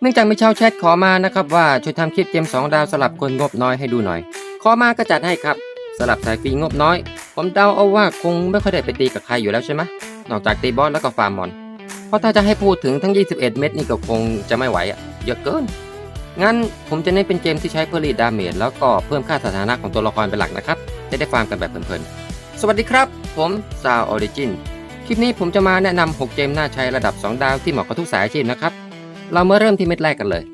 เนื่องจากมีชาวแชทขอมานะครับว่าช่วยทำคลิปเกม2ดาวสลับคนงบน้อยให้ดูหน่อย ขอมาก็จัดให้ครับสลับสายฟรีงบน้อย ผมเดาเอาว่าคงไม่ค่อยได้ไปตีกับใครอยู่แล้วใช่ไหมนอกจากตีบอสแล้วก็ฟาร์มมอน เพราะถ้าจะให้พูดถึงทั้ง 21 เม็ดนี่ก็คงจะไม่ไหวอะเยอะเกิน งั้นผมจะเน้นเป็นเกมที่ใช้เพื่อรีดดาเมจแล้วก็เพิ่มค่าสถานะของตัวละครเป็นหลักนะครับ จะได้ฟาร์มกันแบบเพลินๆ สวัสดีครับ ผมซาวออริจิน คลิปนี้ผมจะมาแนะนำ6เกมน่าใช้ระดับ 2 ดาวที่เหมาะกับทุกสายอาชีพนะครับ เรามาเริ่มที่เม็ดแรกกันเลย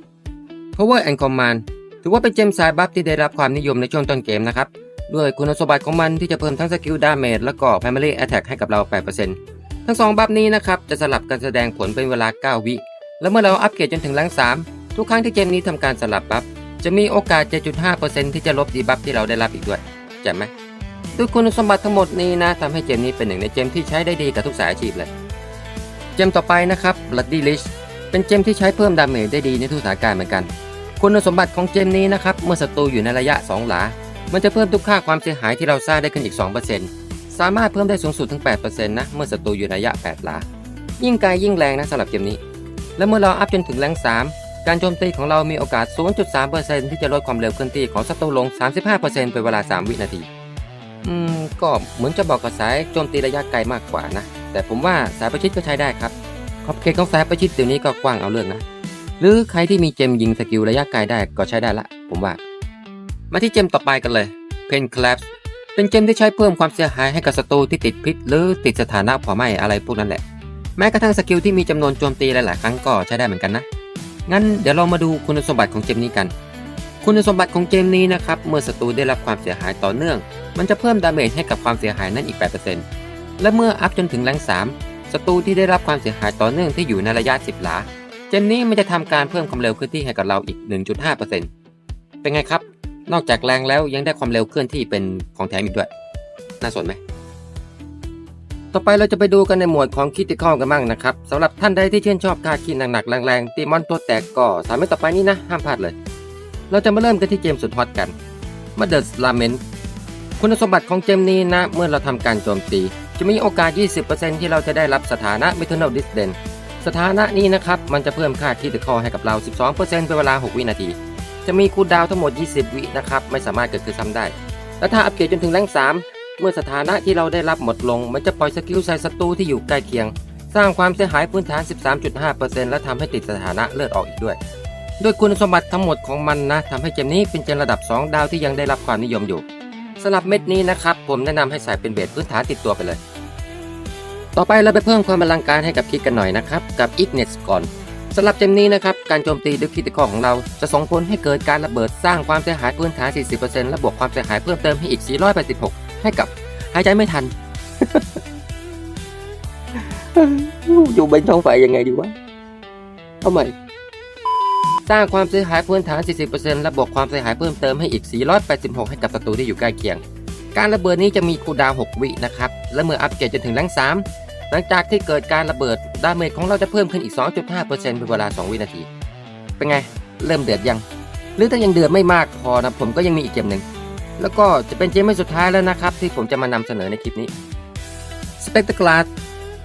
Power and Command ถือว่าเป็นเกมสายบัฟที่ได้รับความนิยมในช่วงต้นเกมนะครับ ด้วยคุณสมบัติของมันที่จะเพิ่มทั้งสกิลดาเมจและก็ Primary Attack ให้กับเรา 8%ทั้ง 2 บัฟนี้นะครับ จะสลับกันแสดงผลเป็นเวลา 9 วิ และเมื่อเราอัปเกรดจนถึงแรง3 ทุกครั้งที่เกมนี้ทำการสลับบัฟจะมีโอกาส 7.5%ที่จะลบดีบัฟที่เราได้รับอีกด้วยจ่มไหมด้วยคุณสมบัติทั้งหมดนี้นะทำให้เกมนี้เป็นหนึ่งในเกมที่ใช้ได้ดีกับทุกสายอาชีพเลยเกมต่อไปนะครับ Bloody Lich เป็นเกมที่ใช้เพิ่มดาเมจได้ดีในทุกสถานการณ์เหมือนกัน คุณสมบัติของเกมนี้นะครับ เมื่อศัตรูอยู่ในระยะ 2 หลา มันจะเพิ่มทุกค่าความเสียหายที่เราสร้างได้ขึ้นอีก 2%สามารถเพิ่มได้สูงสุดถึง 8%นะ เมื่อศัตรูอยู่ในระยะ 8 หลา ยิ่งไกลยิ่งแรงนะสำหรับเกมนี้ และเมื่อเราอัพจนถึงแรง 3 การโจมตีของเรามีโอกาส 0.3%ที่จะลดความเร็วเคลื่อนที่ของศัตรูลง 35%เป็นเวลา 3 วินาที อืม ก็เหมือนจะบอกกับสายโจมตีระยะไกลมากกว่านะ แต่ผมว่าสายประชิดก็ใช้ได้ครับ อบเขตของสายประชิดเดี๋ยวนี้ก็กว้างเอาเรื่องนะ หรือใครที่มีเจมยิงสกิลระยะไกลได้ก็ใช้ได้ละ ผมว่า มาที่เจมต่อไปกันเลย Pen Collapse เป็นเจมที่ใช้เพิ่มความเสียหายให้กับศัตรูที่ติดพิษ หรือติดสถานะเผาไหม้อะไรพวกนั้นแหละ แม้กระทั่งสกิลที่มีจำนวนโจมตีหลาย ๆ ครั้งก็ใช้ได้เหมือนกันนะ งั้นเดี๋ยวเรามาดูคุณสมบัติของเจมนี้กัน คุณสมบัติของเกมนี้นะครับ เมื่อศัตรูได้รับความเสียหายต่อเนื่อง มันจะเพิ่มดาเมจให้กับความเสียหายนั้นอีก 8%และเมื่ออัพจนถึงแรง3 ศัตรูที่ได้รับความเสียหายต่อเนื่องที่อยู่ในระยะ 10 หลาเกมนี้มันจะทำการเพิ่มความเร็วเคลื่อนที่ให้กับเราอีก 1.5%เป็นไงครับ นอกจากแรงแล้วยังได้ความเร็วเคลื่อนที่เป็นของแถมอีกด้วย น่าสนไหมต่อไปเราจะไปดูกันในหมวดของคิดติคอลกันบ้างนะครับสำหรับท่านใดที่ชื่นชอบกาคิดหนักๆแรงๆตีมอนตัวแตกก็สามารต่อไปนี้นะ ห้ามพลาดเลย เราจะมาเริ่มกันที่เกมสุดฮอตกันมาเด e ร์สลาเมนคุณสมบัติของเกมนี้นะ เมื่อเราทำการโจมตี จะมีโอกาส 20%ที่เราจะได้รับสถานะ m e t a l Dissident สถานะนี้นะครับ มันจะเพิ่มค่าคิดติคอลให้กับเรา 12%เป็นเวลา 6 วินาที จะมีคูลดาวทั้งหมด 20 วินะครับ ไม่สามารถเกิดขึ้นซ้ำได้ และถ้าอัปเกรดจนถึงแรง 3 เมื่อสถานะที่เราได้รับหมดลง มันจะปล่อยสกิลใส่ศัตรูที่อยู่ใกล้เคียง สร้างความเสียหายพื้นฐาน 13.5%และทำให้ติดสถานะเลือดออกอีกด้วยด้วยคุณสมบัติทั้งหมดของมันนะทำให้เกมนี้เป็นเกมระดับ 2 ดาวที่ยังได้รับความนิยมอยู่ สำหรับเม็ดนี้นะครับ ผมแนะนำให้ใส่เป็นเบสพื้นฐานติดตัวไปเลย ต่อไปเราไปเพิ่มความอลังการให้กับคิดกันหน่อยนะครับ กับ Ignet ก่อนสำหรับเกมนี้นะครับ การโจมตีด้วยคิดติคอของเราจะส่งผลให้เกิดการระเบิดสร้างความเสียหายพื้นฐาน 40%และบวกความเสียหายเพิ่มเติมให้อีก 486 ให้กับหายใจไม่ทันอยู่บนท้องไฟยังไงดีวะเอาใหม่ สร้างความเสียหายพื้นฐาน 40%และบวกความเสียหายเพิ่มเติมให้อีก 486 ให้กับศัตรูที่อยู่ใกล้เคียง การระเบิดนี้จะมีคูดาว 6 วินะครับ และเมื่ออัปเกรดจนถึงแรง3 หลังจากที่เกิดการระเบิด ดาเมจของเราจะเพิ่มขึ้นอีก 2.5%เป็นเวลา 2 วินาที เป็นไง เริ่มเดือดยัง หรือถ้ายังเดือดไม่มากพอนะ ผมก็ยังมีอีกเกมหนึ่ง แล้วก็จะเป็นเกมสุดท้ายแล้วนะครับที่ผมจะมานำเสนอในคลิปนี้สเปกต c ก a า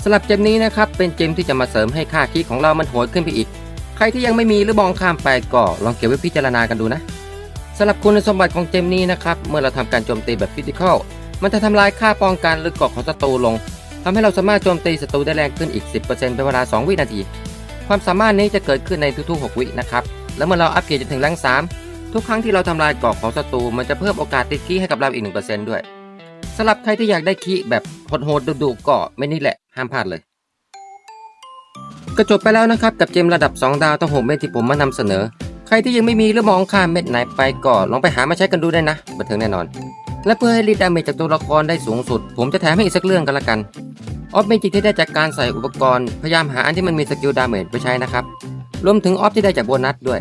สำหรับเกมนี้นะครับเป็นเกมที่จะมาเสริมให้ค่าคีย์ของเรามันโหดขึ้นไปอีก ใครที่ยังไม่มีหรือมองข้ามไปก็ลองเก็บไว้พิจารณากันดูนะสำหรับคุณสมบัติของเกมนี้นะครับเมื่อเราทำการโจมตีแบบฟิสิกอลมันจะทำลายค่าป้องกันหรือเกาะของศัตรูลงทำให้เราสามารถโจมตีศัตรูได้แรงขึ้นอีก 10%เป็นเวลา 2 วินาที ความสามารถนี้จะเกิดขึ้นในทุกๆ 6 วินะครับและเมื่อเราอัปเกรดจนถึงแรง3ทุกครั้งที่เราทำลายเกาะของศัตรูมันจะเพิ่มโอกาสติดคีให้กับเราอีก 1%ด้วยสำหรับใครที่อยากได้คีแบบโหดๆดุๆก็ไม่นี่แหละห้ามพลาดเลย ก็จบไปแล้วนะครับกับเกมระดับ 2 ดาวทั้ง6เม็ดที่ผมมานำเสนอ ใครที่ยังไม่มีหรือมองข้ามเม็ดไหนไปก็ลองไปหามาใช้กันดูได้นะบันเทิงแน่นอน และเพื่อให้รีดดาเมจจากตัวละครได้สูงสุด ผมจะแถมให้อีกสักเรื่องกันละกันออฟเมจิกที่ได้จากการใส่อุปกรณ์พยายามหาอันที่มันมีสกิลดาเมจไปใช้นะครับรวมถึงออฟที่ได้จากโบนัสด้วย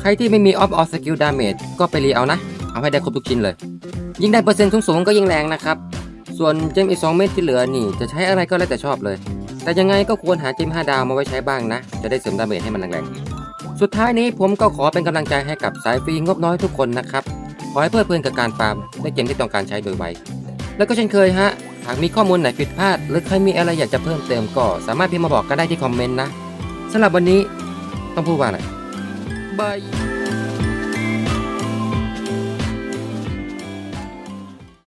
ใครที่ไม่มีออฟออฟสกิลดาเมจก็ไปรีเอานะ เอาให้ได้ครบทุกชิ้นเลย ยิ่งได้เปอร์เซ็นต์สูงๆก็ยิ่งแรงนะครับส่วนเจมอีก2เม็ดที่เหลือนี่จะใช้อะไรก็แล้วแต่ชอบเลย แต่ยังไงก็ควรหาเจม5ดาวมาไว้ใช้บ้างนะ จะได้เสริมดาเมจให้มันแรงๆ สุดท้ายนี้ผมก็ขอเป็นกำลังใจให้กับสายฟรีงบน้อยทุกคนนะครับ ขอให้เพลิดเพลินกับการฟาร์มในเกมที่ต้องการใช้โดยไว แล้วก็เช่นเคยฮะ หากมีข้อมูลไหนผิดพลาด หรือใครมีอะไรอยากจะเพิ่มเติมก็สามารถพิมพ์มาบอกกันได้ที่คอมเมนต์นะสำหรับวันนี้ต้องพูดว่าอะไรบาย